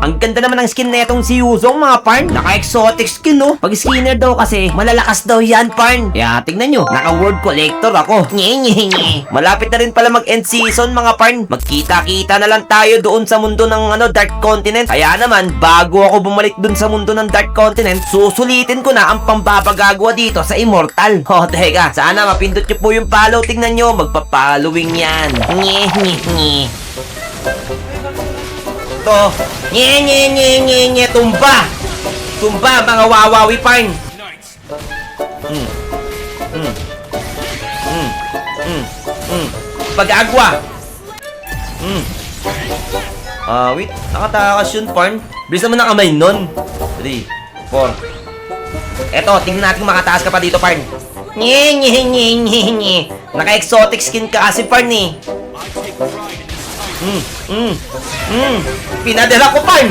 Ang ganda naman ng skin na itong si Yuzong mga parn. Naka-exotic skin no. Pag skinner daw kasi, malalakas daw yan parn. Kaya tignan nyo, naka-word collector ako. Nye, nye, nye. Malapit na rin pala mag-end season mga parn. Magkita-kita na lang tayo doon sa mundo ng ano Dark Continent. Kaya naman, bago ako bumalik doon sa mundo ng Dark Continent, susulitin ko na ang pambabagagwa dito sa Immortal. Oh, teka, sana mapindot nyo po yung follow. Tingnan nyo, magpa-following yan. Nye, nye, nye. To. Nye, nye, nye, nye, nye. Tumba. Tumba, mga wawawi parn. Mm. Mm. Mm. Mm. Mm. Pag-agwa. Mm. Ah, wait. Nakatakas yun, parn. Bilis naman ng kamay nun. 3, 4. Eto, tingnan natin makataas ka pa dito, parn. Nye, nye, nye, nye, nye. Naka-exotic skin ka kasi, parn, eh. Mm, mm, mm. Pinadala ko, Parn!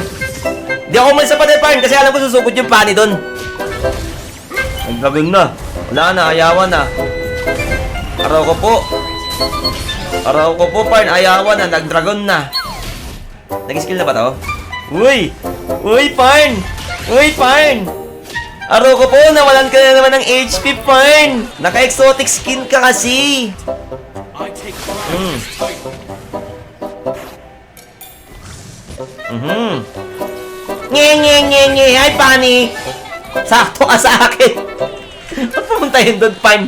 Di ako umalis sa Parn, kasi alam ko susugod yung pani doon. Nagdragon na. Wala na, ayawan na. Araw ko po. Araw ko po, Parn, ayawan na, nagdragon na. Nag-skill na ba to? Uy! Uy, Parn! Uy, Parn! Araw ko po, nawalan ka na naman ng HP, Parn! Naka-exotic skin ka kasi! Mm. Mhm. Nye, nye, nye, nye. Hi, Pani. Sakto ka sa akin. Ba't pumunta yun doon, Pan?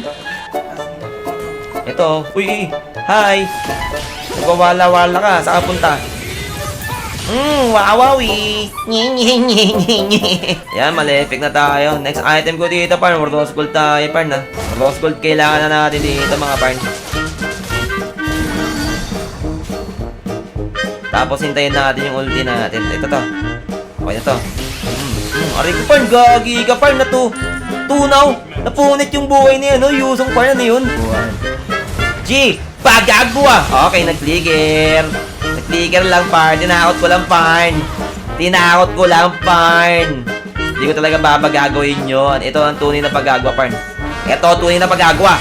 Ito. Uy. Hi. Nagwawala-wala ka. Saan ka punta? Hmm, wawawi. Nye, nye, nye, nye, nye. Yan, malefik na tayo. Next item ko dito, Pan. Rose Gold tayo, Pan, ha. Gold kailangan na natin dito, mga Pan. Tapos hintayin natin yung ulti natin. Ito to. Okay na to. Hmm, hmm. Aray ko parn, gagi ka parn na to. Tunaw. Napunit yung buhay niya, no? Yusong parn na yun. G, pagagwa. Okay, nag-trigger. Nag-trigger lang parn. Tinakot ko lang parn. Tinakot ko lang parn. Hindi ko talaga babagagawin yun. Ito ang tunay na pagagwa parn. Ito tunay na pagagwa.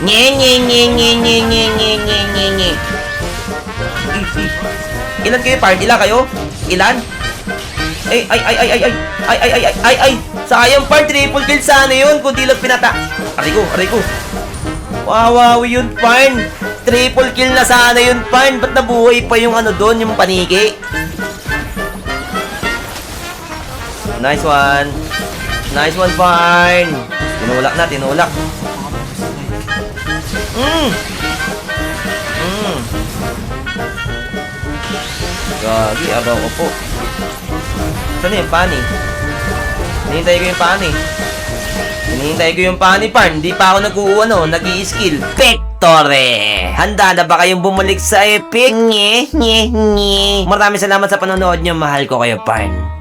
Nye, nye, nye, nye, nye, nye, nye, nye, nye. Ilan kayo, Parn? Ilan kayo? Ilan? Ay, ay, ay, ay, ay, ay, ay, ay, ay, ay, ay, ay, sayang, Parn, triple kill sana yun, kung di lang pinata. Aray ko, aray ko. Wow, yun, Parn. Triple kill na sana yun, Parn. Ba't nabuhay pa yung ano doon, yung paniki? Nice one. Nice one, Parn. Tinulak na, tinulak. Gagi, abaw ko po. Saan yung pani? Hinihintay ko yung pani. Hinihintay ko yung pani, Parn. Hindi pa ako nag-uano, nag-i-skill. Victory! Handa na ba kayong bumalik sa Epic? Nye, nye, nye. Maraming salamat sa panonood nyo. Mahal ko kayo, Parn.